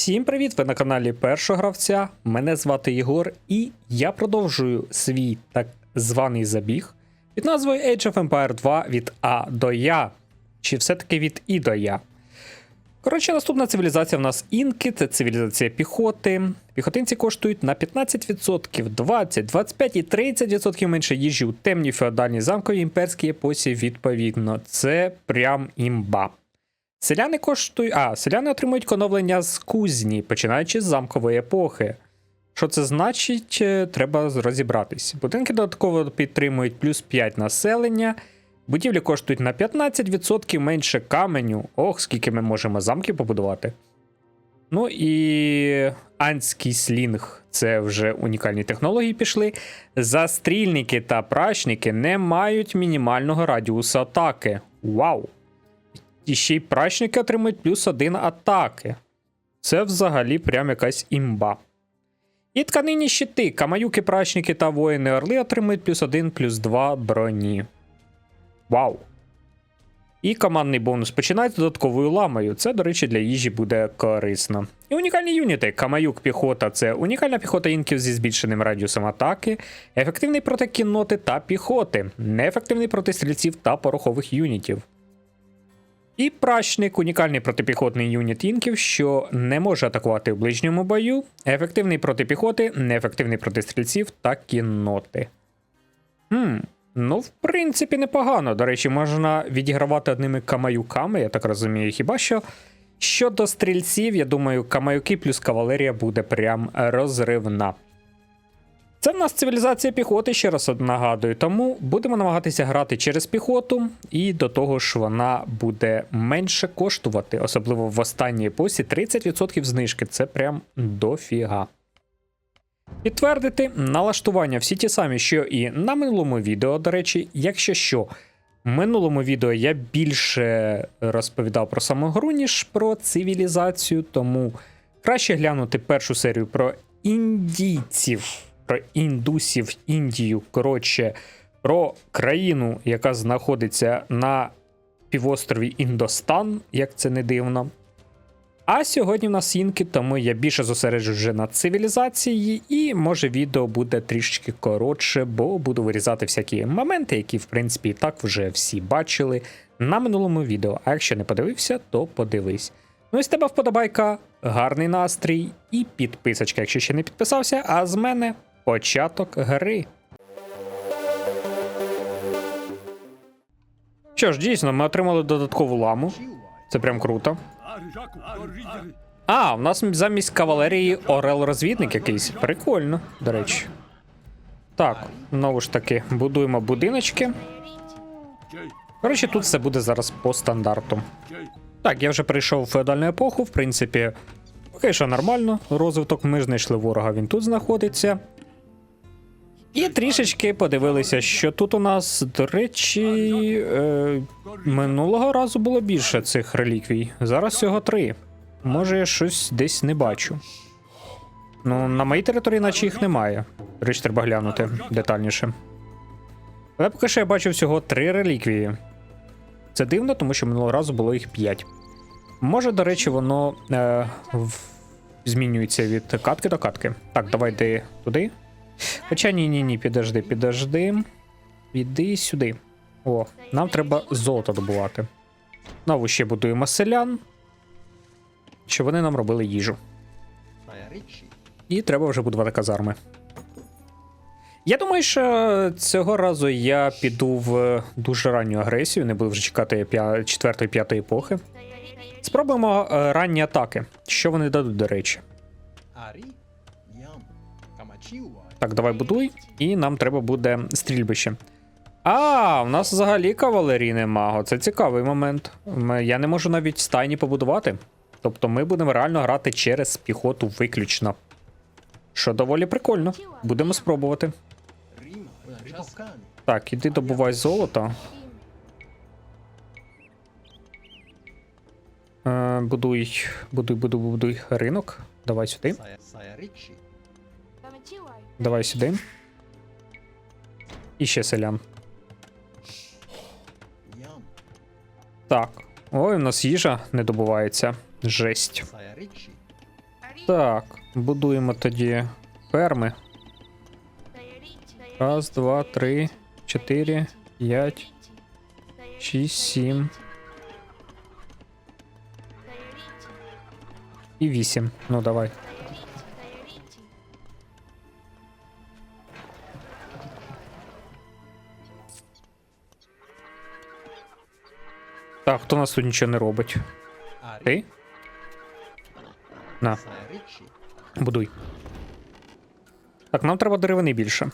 Всім привіт! Ви на каналі Першого гравця. Мене звати Єгор, і я продовжую свій так званий забіг під назвою Age of Empire 2 від А до Я. Чи все-таки від І до Я. Коротше, наступна цивілізація в нас інки, це цивілізація піхоти. Піхотинці коштують на 15%, 20, 25 і 30% менше їжі у темній феодальній замковій імперській епосі відповідно. Це прям імба. Селяни коштують. А, селяни отримують оновлення з кузні, починаючи з замкової епохи. Що це значить, е, треба розібратись. Будинки додатково підтримують плюс 5 населення. Будівлі коштують на 15% менше каменю. Ох, скільки ми можемо замків побудувати. Ну і анський слінг це вже унікальні технології пішли. Застрільники та прачники не мають мінімального радіусу атаки. Вау! І ще й прачники отримують плюс один атаки. Це взагалі прям якась імба. І тканині щити, камаюки, прачники та воїни орли отримують плюс 1, плюс 2 броні. Вау! І командний бонус починається додатковою ламою. Це, до речі, для їжі буде корисно. І унікальні юніти. Камаюк піхота це унікальна піхота інків зі збільшеним радіусом атаки, ефективний проти кінноти та піхоти, неефективний проти стрільців та порохових юнітів. І прачник унікальний протипіхотний юніт інків, що не може атакувати в ближньому бою, ефективний проти піхоти, неефективний проти стрільців та кінноти. Хм, ну, в принципі, непогано. До речі, можна відігравати одними камаюками, я так розумію, хіба що. Щодо стрільців, я думаю, камаюки плюс кавалерія буде прям розривна. Це в нас цивілізація піхоти, ще раз нагадую, тому будемо намагатися грати через піхоту, і до того ж вона буде менше коштувати, особливо в останній епосі 30% знижки. Це прям дофіга. Підтвердити налаштування всі ті самі, що і на минулому відео, до речі, якщо що. В минулому відео я більше розповідав про саму гру, ніж про цивілізацію, тому краще глянути першу серію про індійців, про індусів, Індію, коротше, про країну, яка знаходиться на півострові Індостан, як це не дивно. А сьогодні в нас інки, тому я більше зосереджу вже на цивілізації, і може відео буде трішки коротше, бо буду вирізати всякі моменти, які, в принципі, і так вже всі бачили на минулому відео. А якщо не подивився, то подивись. Ну і з тебе вподобайка, гарний настрій і підписочка, якщо ще не підписався. А з мене початок гри. Що ж, дійсно, ми отримали додаткову ламу. Це прям круто. А, у нас замість кавалерії Орел-розвідник якийсь. Прикольно, до речі. Так, знову ж таки, будуємо будиночки. Коротше, тут все буде зараз по стандарту. Так, я вже прийшов в феодальну епоху, в принципі, поки що нормально. Розвиток ми знайшли ворога, він тут знаходиться. І трішечки подивилися, що тут у нас, до речі, е, минулого разу було більше цих реліквій. Зараз всього три. Може, я щось десь не бачу. Ну, на моїй території, наче їх немає. Речі, треба глянути детальніше. Але поки що я бачу всього три реліквії. Це дивно, тому що минулого разу було їх п'ять. Може, до речі, воно е, в... змінюється від катки до катки. Так, давай йди туди. Хоча ні, ні, ні, підожди, підожди. Іди сюди. О, нам треба золото добувати. Знову ще будуємо селян. Щоб вони нам робили їжу. І треба вже будувати казарми. Я думаю, що цього разу я піду в дуже ранню агресію, не буду вже чекати 4-5 епохи. Спробуємо е, ранні атаки. Що вони дадуть, до речі. Так, давай будуй, і нам треба буде стрільбище. А, у нас взагалі кавалерії нема. Це цікавий момент. Я не можу навіть стайні побудувати. Тобто ми будемо реально грати через піхоту виключно. Що доволі прикольно. Будемо спробувати. Так, іди добувай золото. Е, будуй, будуй, будуй, будуй ринок. Давай сюди. Давай сюди. І ще селян. Так. Ой, у нас їжа не добувається. Жесть. Так, будуємо тоді ферми. Раз, два, три, чотири, п'ять, шість, сім і вісім. Ну давай. Так, хто нас тут нічого не робить? Ти? На, будуй. Так, нам треба деревини більше.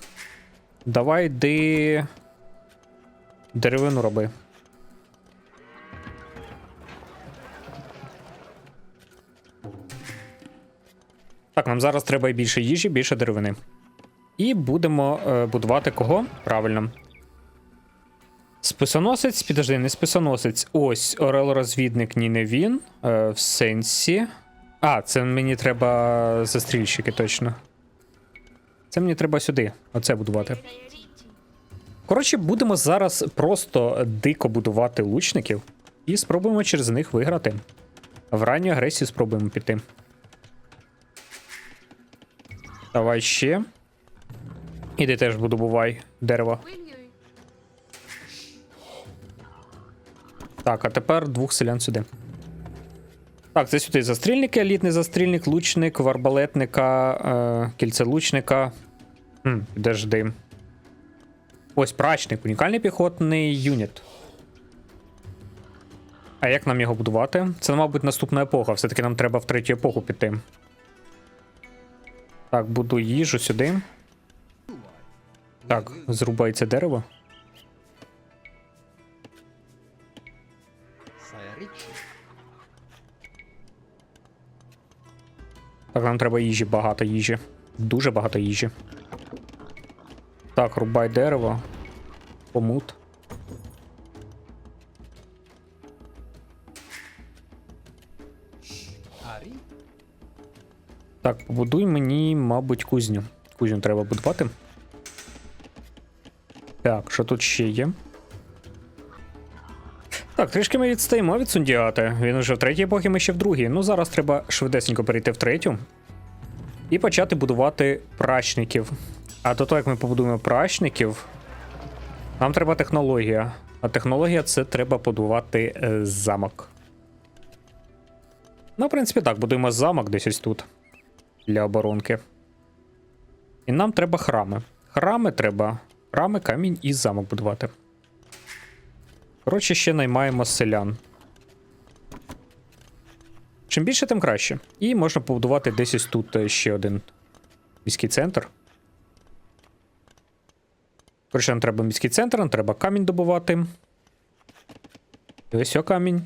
Давай йди. Деревину роби. Так, нам зараз треба і більше їжі, більше деревини. І будемо е, будувати кого? Правильно. Списоносець, підожди, не списоносець. Ось орел-розвідник, ні, не він. Е, в сенсі. А, це мені треба застрільщики, точно. Це мені треба сюди. Оце будувати. Коротше, будемо зараз просто дико будувати лучників і спробуємо через них виграти. В ранню агресію спробуємо піти. Давай ще. Іди теж будувай дерево. Так, а тепер двох селян сюди. Так, це сюди застрільники, елітний застрільник, лучник, варбалетника, е, кільцелучника. Хм, підожди. Ось прачник, унікальний піхотний юніт. А як нам його будувати? Це, мабуть, наступна епоха. Все-таки нам треба в третю епоху піти. Так, буду їжу сюди. Так, зрубається дерево. Так, нам треба їжі, багато їжі. Дуже багато їжі. Так, рубай дерево. Помут. Так, побудуй мені, мабуть, кузню. Кузню треба будувати. Так, що тут ще є? Так, трішки ми відстаємо від Сундіата. Він уже в третій епохі, ми ще в другій. Ну, зараз треба швидесенько перейти в третю. І почати будувати прачників. А до того, як ми побудуємо прачників, нам треба технологія. А технологія це треба будувати е, замок. Ну, в принципі, так, будуємо замок десь ось тут. Для оборонки. І нам треба храми. Храми треба. Храми, камінь і замок будувати. Коротше, ще наймаємо селян. Чим більше, тим краще. І можна побудувати десь ось тут е, ще один міський центр. Коротше, нам треба міський центр, нам треба камінь добувати. І ось о камінь.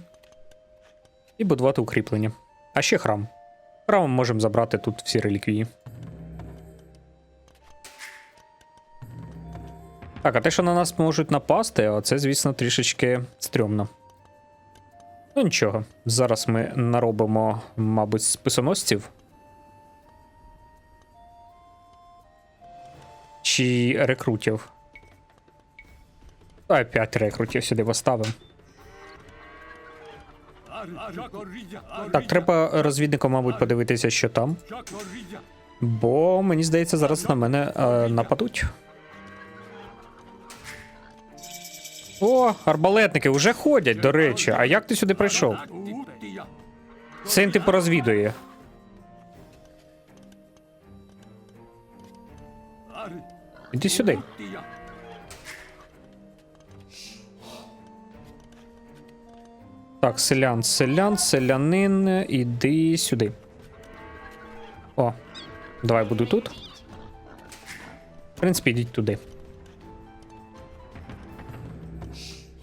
І будувати укріплення. А ще храм. Храмом можемо забрати тут всі реліквії. Так, а те, що на нас можуть напасти, це, звісно, трішечки стрьомно. Ну нічого, зараз ми наробимо, мабуть, списоносців. Чи рекрутів. Давай 5 рекрутів сюди поставимо. Так, треба розвідникам, мабуть, подивитися, що там. Бо мені здається, зараз на мене е, нападуть. О, арбалетники вже ходять, до речі. А як ти сюди прийшов? Це він типу розвідує. Іди сюди. Так, селян, селян, селянин, іди сюди. О, давай буду тут. В принципі, йдіть туди.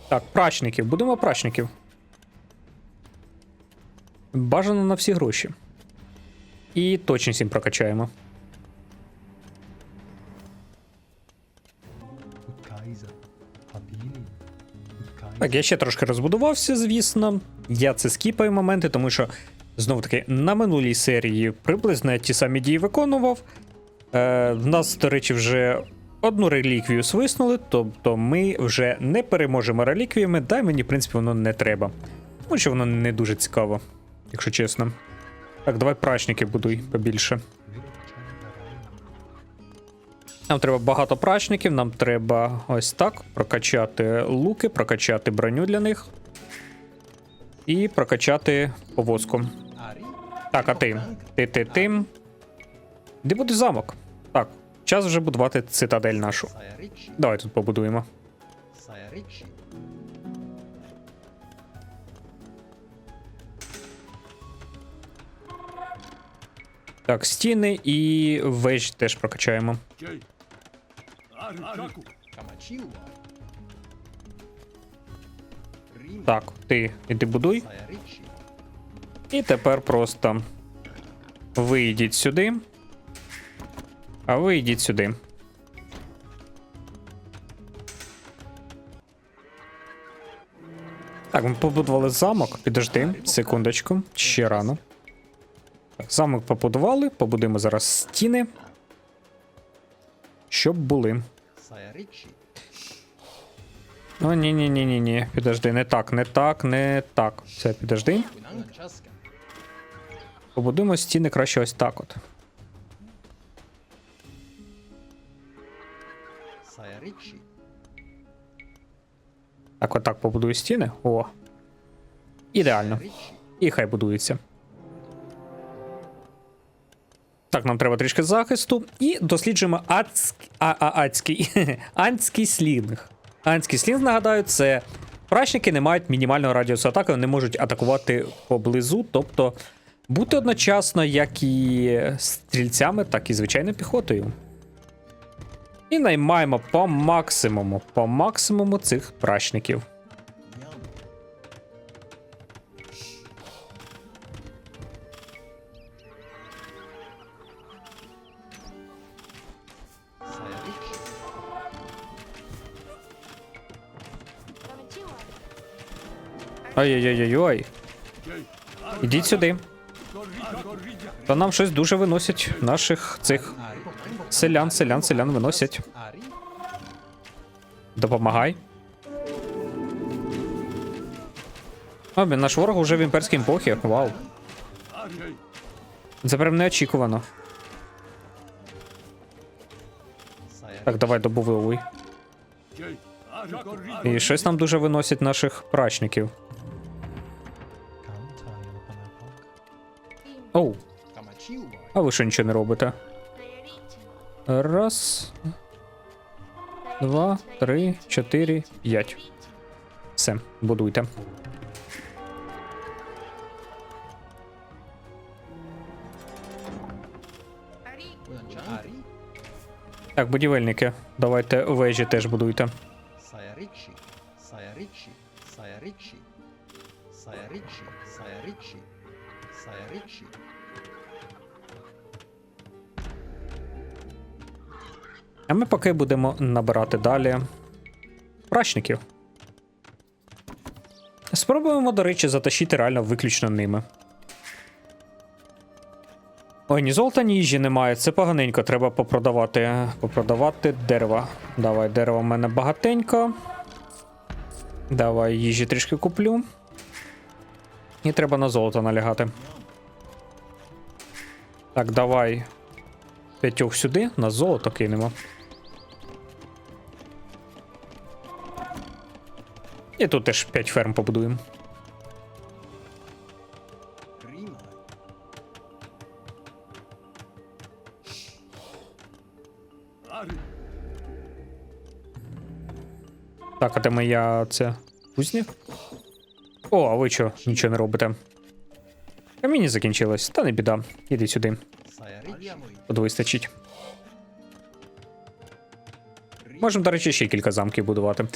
Так, прачників. Будемо прачників. Бажано на всі гроші. І точність їм прокачаємо. Так, я ще трошки розбудувався, звісно. Я це скіпаю моменти, тому що знову таки на минулій серії приблизно ті самі дії виконував. Е, В нас, до речі, вже одну реліквію свиснули, тобто ми вже не переможемо реліквіями, да й мені, в принципі, воно не треба. Тому що воно не дуже цікаво, якщо чесно. Так, давай прачники будуй побільше. Нам треба багато прачників, нам треба ось так прокачати луки, прокачати броню для них. І прокачати повозку. Так, а ти? Ти, ти, ти. Де буде замок? Час вже будувати цитадель нашу. Давай тут побудуємо. Так, стіни і вежі теж прокачаємо. Так, ти іди будуй. І тепер просто вийдіть сюди. А ви йдіть сюди. Так, ми побудували замок. Підожди, секундочку, ще рано. Замок побудували, побудуємо зараз стіни. Щоб були. О, ні, ні, ні, ні, ні. Підожди, не так, не так, не так. Все, підожди. Побудуємо стіни краще ось так от. Sajaricci, Так, отак побудую стіни. О. Ідеально. І хай будується. Так, нам треба трішки захисту. І досліджуємо адський, а, а, адський, анський слінг. Анський слінг, нагадаю, це прачники не мають мінімального радіусу атаки, вони можуть атакувати поблизу, тобто бути одночасно як і стрільцями, так і звичайною піхотою. І наймаємо по максимуму, по максимуму цих прачників. Ой-ой-ой-ой. Ідіть сюди. То нам щось дуже виносять наших цих селян, селян, селян виносять. Допомагай. О, наш ворог уже в імперській епохі. Вау. Це прям неочікувано. Так, давай добудовуй. І щось нам дуже виносять наших прачників. Оу, а ви що нічого не робите? Раз, два, три, чотири, п'ять. Все, будуйте. Так, будівельники, давайте вежі теж будуйте. Sajaricci, Sajaricci, Sajaricci, Sajaricci, Sajaricci, Sajaricci, А ми поки будемо набирати далі прачників. Спробуємо, до речі, затащити реально виключно ними. Ой, ні золота, ні їжі немає. Це поганенько, треба попродавати. Попродавати дерева. Давай, дерева в мене багатенько. Давай їжі трішки куплю. І треба на золото налягати. Так, давай. П'ятьох сюди, на золото кинемо. І тут теж 5 ферм побудуємо. Так, а де моя це кузня? О, а ви що, нічого не робите? Каміння закінчилось, та не біда. Іди сюди, тут. Можемо, до речі, ще кілька замків будувати.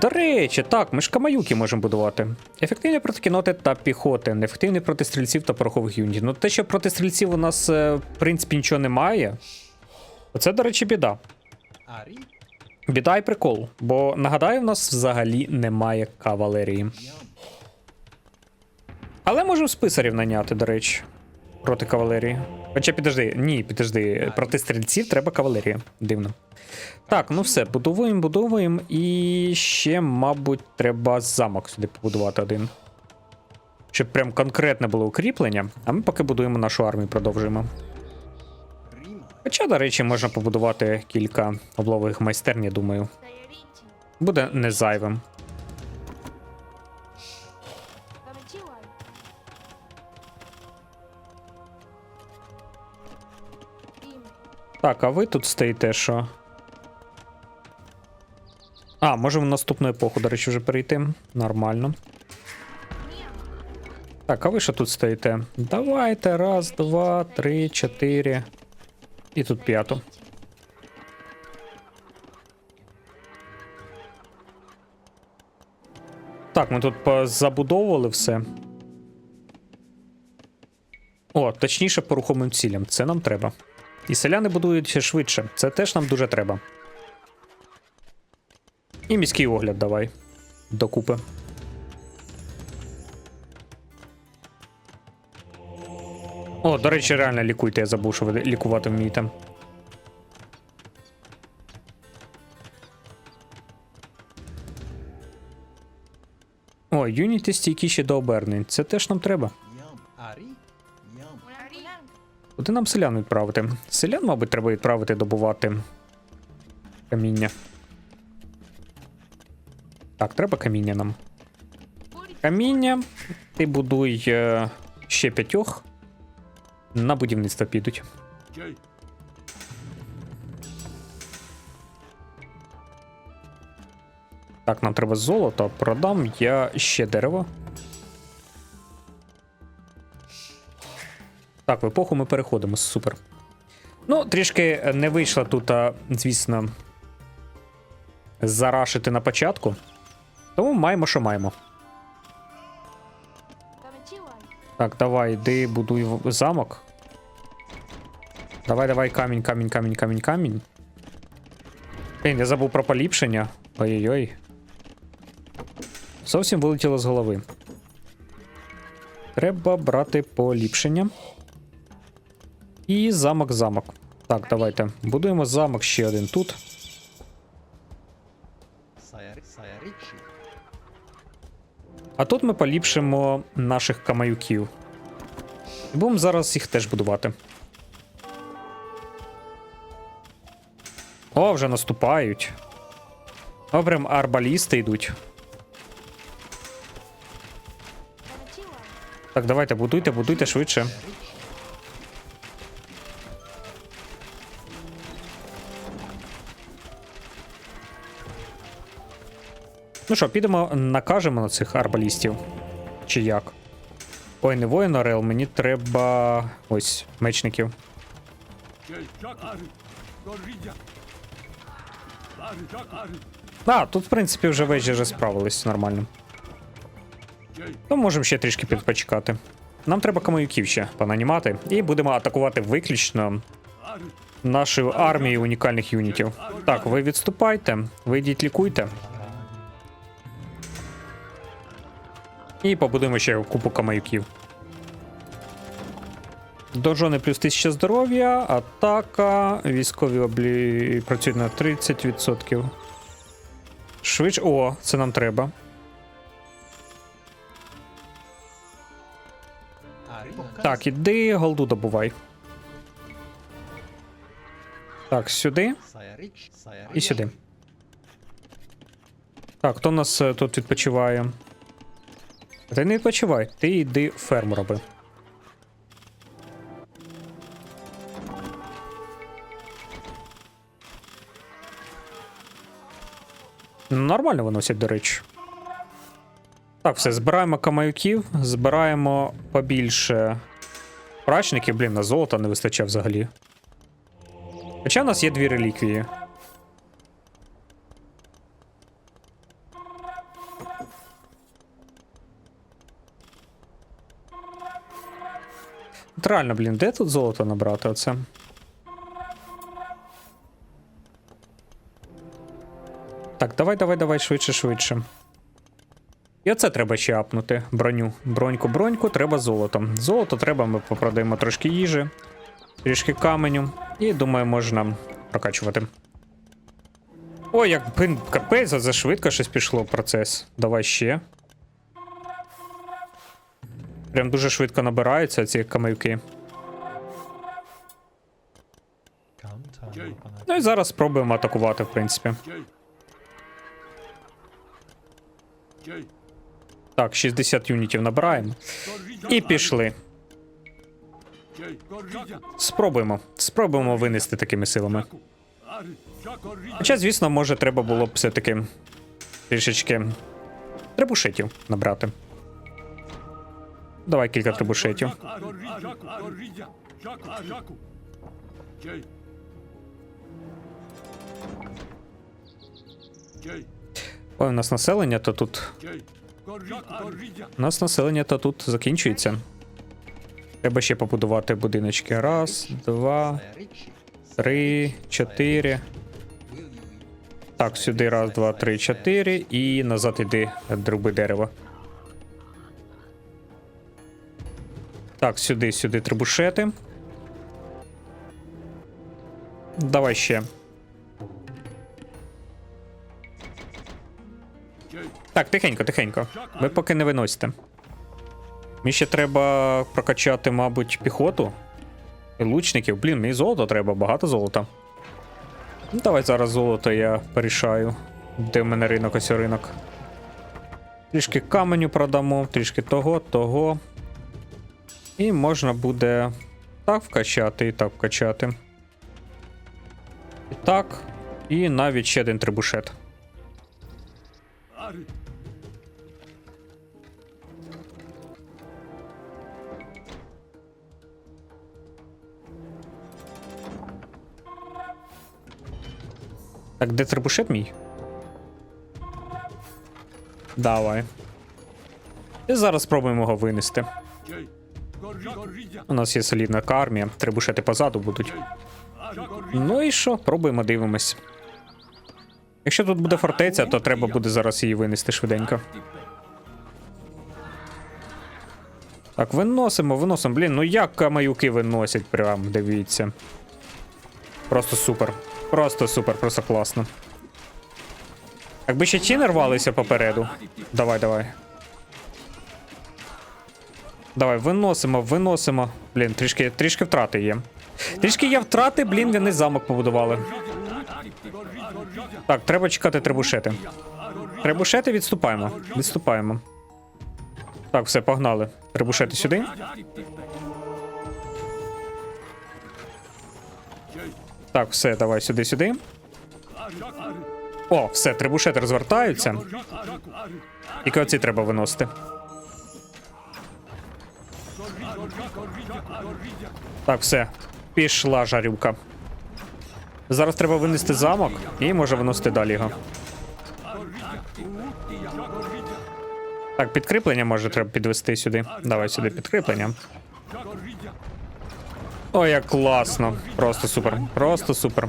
До речі, так, ми ж камаюки можемо будувати. Ефективні проти кіноти та піхоти, неефективні проти стрільців та порохових юнітів. Ну те, що проти стрільців у нас, е, в принципі, нічого немає. Оце, до речі, біда. Біда і прикол, бо нагадаю, в нас взагалі немає кавалерії. Але можемо списарів наняти, до речі, проти кавалерії. Хоча підожди, ні, підожди, проти стрільців треба кавалерія. Дивно. Так, ну все, будуємо, будуємо. І ще, мабуть, треба замок сюди побудувати один. щоб прям конкретне було укріплення, а ми поки будуємо нашу армію, продовжуємо. Хоча, до речі, можна побудувати кілька облових майстерні, думаю. Буде не зайвим. Так, а ви тут стоїте що? А, можемо в наступну епоху, до речі, вже перейти. Нормально. Так, а ви що тут стоїте? Давайте. Раз, два, три, чотири. І тут п'яту. Так, ми тут забудовували все. О, точніше по рухомим цілям. Це нам треба. І селяни будують ще швидше. Це теж нам дуже треба. І міський огляд давай. Докупи. О, до речі, реально лікуйте, я забув, що ви лікувати вмієте. О, юніти стійкіші до обернень. Це теж нам треба. Куди нам селян відправити? Селян, мабуть, треба відправити добувати каміння. Так, треба каміння нам. Каміння. Ти будуй е, ще п'ятьох. На будівництво підуть. Так, нам треба золото. Продам я ще дерево. Так, в епоху ми переходимо, супер. Ну, трішки не вийшло тут, звісно, зарашити на початку. Тому маємо, що маємо. Так, давай, йди, будуй замок. Давай, давай, камінь, камінь, камінь, камінь, камінь. Блін, я забув про поліпшення. Ой-ой-ой. Зовсім вилетіло з голови. Треба брати поліпшення. І замок, замок. Так, давайте. Будуємо замок ще один тут. А тут ми поліпшимо наших камаюків. І будемо зараз їх теж будувати. О, вже наступають. О, прям арбалісти йдуть. Так, давайте, будуйте, будуйте швидше. Ну що, підемо накажемо на цих арбалістів. Чи як? Ой, не воїн Орел, мені треба. Ось, мечників. А, тут, в принципі, вже вежі вже справились нормально. То можемо ще трішки підпочекати. Нам треба камаюків ще понанімати, і будемо атакувати виключно нашу армію унікальних юнітів. Так, ви відступайте, ви йдіть лікуйте. І побудуємо ще купу камаюків. Дожони плюс 1000 здоров'я, атака, військові облі... працюють на 30%. Швидше. О, це нам треба. Так, іди голду добувай. Так, сюди і сюди. Так, хто у нас е, тут відпочиває? Ти не відпочивай, ти йди ферму роби. Нормально виносять, до речі. Так, все, збираємо камаюків, збираємо побільше прачників, блін, на золота не вистачає взагалі. Хоча в нас є дві реліквії. От Реально, блін, де тут золото набрати оце? Так, давай, давай, давай, швидше, швидше. І оце треба ще апнути. Броню. Броньку, броньку, треба золото. Золото треба, ми попродаємо трошки їжі, трішки каменю. І думаю, можна прокачувати. Ой, як капець, за швидко щось пішло процес. Давай ще. Прям дуже швидко набираються ці time. Ну і зараз спробуємо атакувати, в принципі. Так, 60 юнітів набираємо. І пішли. Спробуємо. Спробуємо винести такими силами. Хоча, звісно, може, треба було б все-таки трішечки трибушетів набрати. Давай кілька трибушетів. Ой, у нас населення, то тут. У нас населення то тут закінчується. Треба ще побудувати будиночки. Раз, два, три, чотири. Так, сюди раз, два, три, чотири. І назад іди друби дерева. Так, сюди, сюди трибушети. Давай ще. Так, тихенько, тихенько. Ви поки не виносите. Мені ще треба прокачати, мабуть, піхоту. І лучників. Блін, мені золото треба, багато золота. Ну, давай зараз золото я порішаю. Де в мене ринок, ось ринок. Трішки каменю продамо, трішки того, того. І можна буде так вкачати і так вкачати. І так. І навіть ще один трибушет. Так, де трибушет мій? Давай. І зараз спробуємо його винести. У нас є солідна армія, трибушети позаду будуть. Ну і що? Пробуємо, дивимось. Якщо тут буде фортеця, то треба буде зараз її винести швиденько. Так, виносимо, виносимо. Блін, ну як камаюки виносять, прям дивіться. Просто супер. Просто супер, просто класно. Якби ще ті не рвалися попереду. Давай, давай. Давай, виносимо, виносимо. Блін, трішки, трішки втрати є. Трішки є втрати, блін, вони замок побудували. Так, треба чекати трибушети. Трибушети відступаємо. Відступаємо. Так, все, погнали. Трибушети сюди. Так, все, давай сюди, сюди. О, все, трибушети розвертаються. Тільки оці треба виносити. Так, все. Пішла жарюка. Зараз треба винести замок і може виносити далі його. Так, підкріплення може треба підвести сюди. Давай сюди підкріплення. Ой, як класно. Просто супер. Просто супер.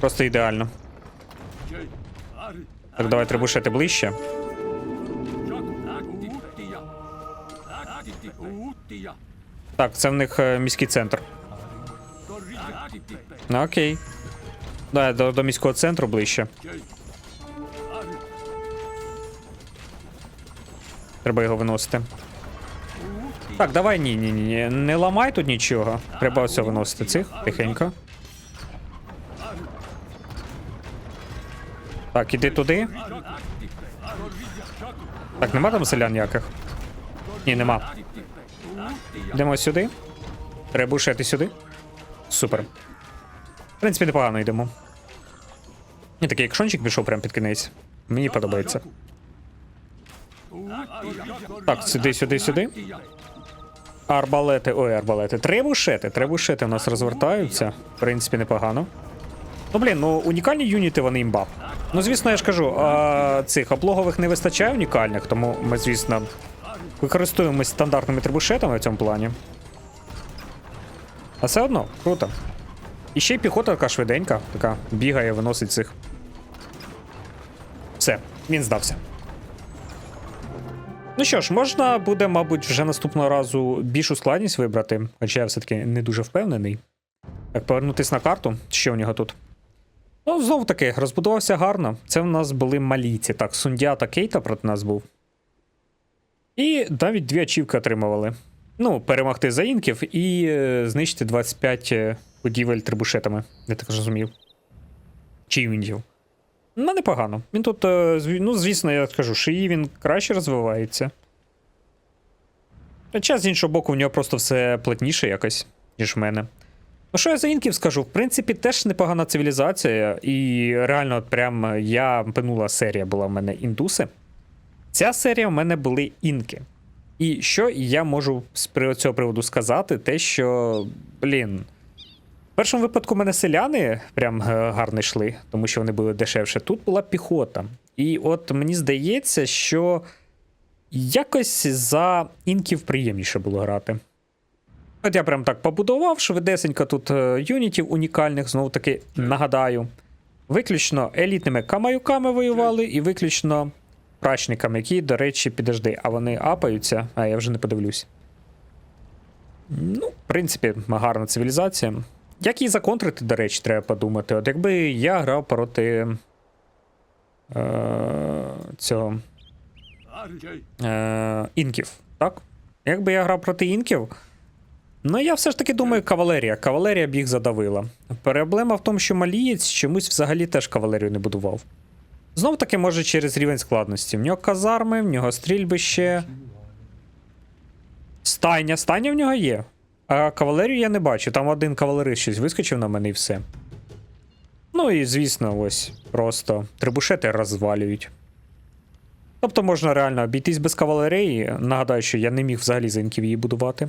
Просто ідеально. Так, давай трибушети ближче. Так, це в них е, міський центр. Ну, окей. Да, до, до міського центру ближче. Треба його виносити. Так, давай ні, ні, ні, ні. Не ламай тут нічого. Треба все виносити цих тихенько. Так, іди туди. Так, нема там селян ніяких?Ні, нема. Йдемо сюди. Треба бушити сюди. Супер. В принципі, непогано йдемо. І такий екшончик пішов прямо під кінець. Мені подобається. Так, сюди, сюди, сюди. Арбалети. Ой, арбалети. Требушети. Требушети у нас розвертаються. В принципі, непогано. Ну, блін, ну унікальні юніти вони імба. Ну, звісно, я ж кажу, а, цих облогових не вистачає унікальних, тому ми, звісно, використовуємось стандартними трибушетами в цьому плані. А все одно, круто. І ще й піхота така швиденька, така бігає, виносить цих. Все, він здався. Ну що ж, можна буде, мабуть, вже наступного разу більшу складність вибрати, хоча я все-таки не дуже впевнений. Так, повернутись на карту. Що у нього тут? Ну, знову таки, розбудувався гарно. Це в нас були малійці. Так, Сундя та Кейта проти нас був. І навіть дві ачівки отримували. Ну, перемогти за інків і е, знищити 25 е, будівель трибушетами, я так розумів. Чи юнітів. Ну, непогано. Він тут, е, ну, звісно, я скажу, шиї він краще розвивається. Хоча, з іншого боку, в нього просто все плотніше якось, ніж в мене. Ну, що я за інків скажу? В принципі, теж непогана цивілізація, і реально, от прям я минула серія була в мене індуси. Ця серія в мене були інки. І що я можу з цього приводу сказати, те, що, блін. В першому випадку в мене селяни прям е, гарно йшли, тому що вони були дешевше. Тут була піхота. І от мені здається, що якось за інків приємніше було грати. От я прям так побудував, швидесенько тут е, юнітів унікальних, знову таки нагадаю. Виключно елітними камаюками воювали і виключно прачниками, які, до речі, підожди, а вони апаються, а я вже не подивлюсь. Ну, в принципі, гарна цивілізація. Як її законтрити, до речі, треба подумати. От якби я грав проти е, цього е, інків, так? Якби я грав проти інків, ну я все ж таки думаю, кавалерія. Кавалерія б їх задавила. Проблема в тому, що малієць чомусь взагалі теж кавалерію не будував. Знов таки, може, через рівень складності. В нього казарми, в нього стрільбище. Стайня. Стайня в нього є. А кавалерію я не бачу. Там один кавалерист щось вискочив на мене і все. Ну і звісно, ось просто трибушети розвалюють. Тобто можна реально обійтись без кавалерії. Нагадаю, що я не міг взагалі зенків її будувати.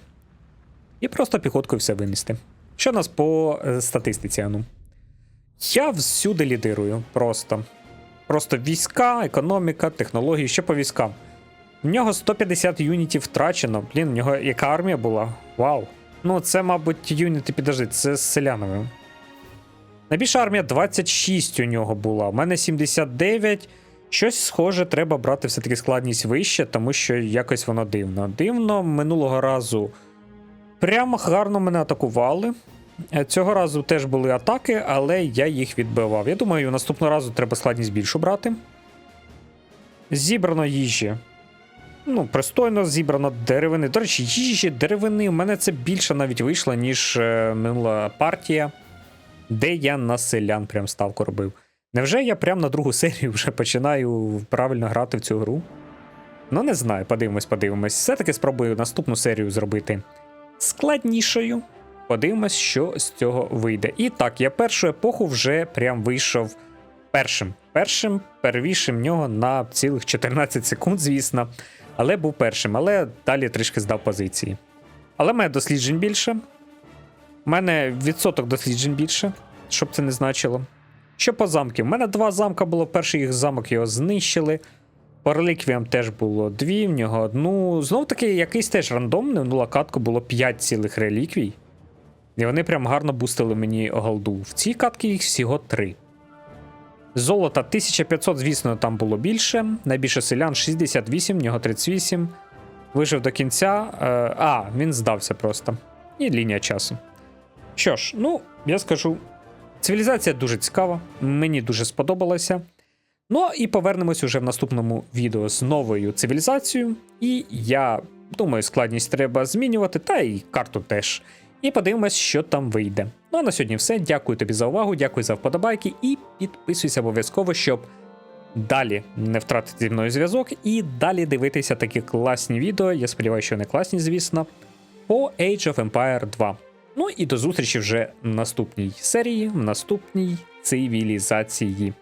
І просто піхоткою все винести. Що у нас по е, статистиці, ану? Я всюди лідирую. Просто. Просто війська, економіка, технології, що по військам. В нього 150 юнітів втрачено. Блін, в нього яка армія була? Вау. Ну, це, мабуть, юніти, підожди, це з селянами. Найбільша армія 26 у нього була. У мене 79. Щось схоже, треба брати все-таки складність вище, тому що якось воно дивно. Дивно, минулого разу прямо гарно мене атакували. Е, Цього разу теж були атаки, але я їх відбивав. Я думаю, наступного разу треба складність більшу брати. Зібрано їжі. Ну, пристойно зібрано деревини. До речі, їжі, деревини. У мене це більше навіть вийшло, ніж е, минула партія, де я на селян прям ставку робив. Невже я прям на другу серію вже починаю правильно грати в цю гру? Ну, не знаю, подивимось, подивимось. Все-таки спробую наступну серію зробити складнішою. Подивимось, що з цього вийде. І так, я першу епоху вже прям вийшов першим. Першим, первішим нього на цілих 14 секунд, звісно. Але був першим, але далі трішки здав позиції. Але мене досліджень більше. У мене відсоток досліджень більше, щоб це не значило. Що по замків? У мене два замка було. Перший їх замок його знищили. По реліквіям теж було дві, в нього одну. Знов таки, якийсь теж рандомний, ну локатку було 5 цілих реліквій. І вони прям гарно бустили мені голду. В цій катці їх всього 3. Золота 1500, звісно, там було більше. Найбільше селян 68, в нього 38. Вижив до кінця. Е, а, він здався просто. І лінія часу. Що ж, ну, я скажу. Цивілізація дуже цікава, мені дуже сподобалася. Ну і повернемось уже в наступному відео з новою цивілізацією. І я думаю, складність треба змінювати, та і карту теж. І подивимось, що там вийде. Ну а на сьогодні все. Дякую тобі за увагу, дякую за вподобайки і підписуйся обов'язково, щоб далі не втратити зі мною зв'язок і далі дивитися такі класні відео. Я сподіваюся, що не класні, звісно, по Age of Empire 2. Ну і до зустрічі вже в наступній серії, в наступній цивілізації.